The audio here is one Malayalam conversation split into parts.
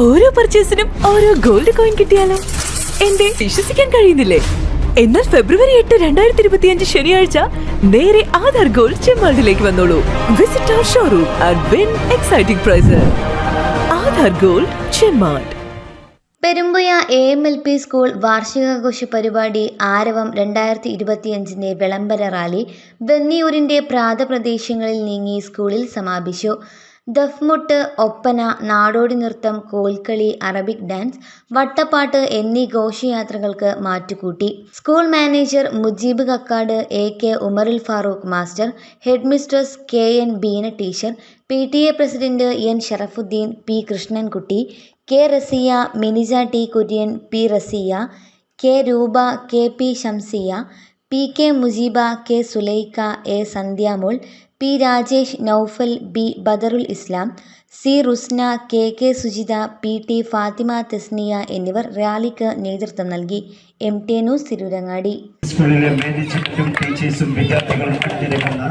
ഓരോ പർച്ചേസിനും ഓരോ ഗോൾഡ് കോയിൻ കിട്ടിയാലോ? എന്റെ വിശ്വസിക്കാൻ കഴിയുന്നില്ലേ? എന്നാൽ ഫെബ്രുവരി എട്ട് രണ്ടായിരത്തി ഇരുപത്തി അഞ്ച് ശനിയാഴ്ച നേരെ ആധാർ ഗോൾഡ് ചെമ്മാളിലേക്ക് വന്നോളൂ. Visit our showroom and win exciting prize Aadhaar gold Chemmad. Perumpuzha A M L P school വാർഷികാഘോഷ പരിപാടി ആരവം രണ്ടായിരത്തി ഇരുപത്തിയഞ്ചിന്റെ വിളംബര റാലി ബന്നിയൂരിന്റെ പ്രാതപ്രദേശങ്ങളിൽ നീങ്ങി സ്കൂളിൽ സമാപിച്ചു. ദഫ്മുട്ട് ഒപ്പന നാടോടി നൃത്തം കോൽക്കളി അറബിക് ഡാൻസ് വട്ടപ്പാട്ട് എന്നീ ഘോഷയാത്രകൾക്ക് മാറ്റുകൂട്ടി. School manager Mujeeb Kakkad A K Umarul Farooq master head mistress K N Beena teacher P T A president N Sharafuddin P Krishnankutty K Rasiya Minija T Kurian P Rasiya K Roopa K P Shamsiya P K Mujeeba K Sulaikha, A Sandhyamol P Rajesh Noufal B Badarul Islam C Rusna K K Sujitha P T Fathima Thesniya എന്നിവർ റാലിക്ക് നേതൃത്വം നൽകി. M T news Tirurangadi. സ്കൂളിലെ മാനേജ്മെന്റും ടീച്ചേഴ്സും വിദ്യാർത്ഥികളും അണിനിരക്കുന്ന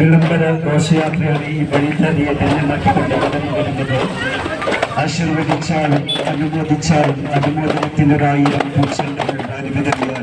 വിളംബര ഘോഷയാത്രയാണ് ഈ വഴിനദിയെ ധന്യമാക്കിക്കൊണ്ട് കടന്നു വരുന്നത്. ആശീർവദിച്ചാലും അനുമോദിച്ചാലും അനുമോദനത്തിനൊരായിരം പൂച്ചെണ്ടുകൾ മാതൃകപ്പെടുത്തുക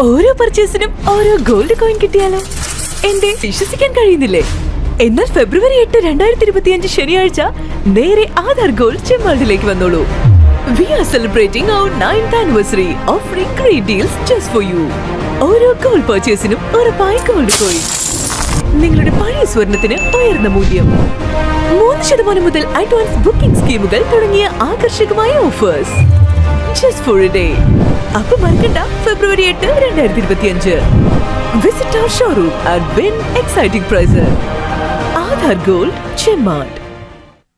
ഓരോ പർച്ചേസിനും ഓരോ ഗോൾഡ് കോയിൻ കിട്ടിയാലോ? എന്റെ വിശ്വസിക്കാൻ കഴിയുന്നില്ലേ? എന്നാൽ ഫെബ്രുവരി എട്ട് രണ്ടായിരത്തി ഇരുപത്തി അഞ്ച് ശനിയാഴ്ച നേരെ ആധാർ ഗോൾഡ് ചെമ്മാളിലേക്ക് വന്നോളൂ. We are celebrating our ninth anniversary offering great deals just for you ഓരോ ഗോൾഡ് പർച്ചേസിനും ഉറപ്പായി ഗോൾഡ് കോയിൻ നിങ്ങളുടെ പഴയ സ്വർണത്തിന് ഉയർന്ന മൂല്യം. മൂന്ന് ശതമാനം മുതൽ അഡ്വാൻസ് ബുക്കിംഗ് സ്കീമുകൾ തുടങ്ങിയ ആകർഷകമായ ഓഫേഴ്സ് ജസ്റ്റ് ഫോർ ഡേ അപ്പൊ മറക്കണ്ട ഫെബ്രുവരി എട്ട് രണ്ടായിരത്തി ഇരുപത്തി അഞ്ച് visit showroom and win exciting prize Aadhaar gold Chemmad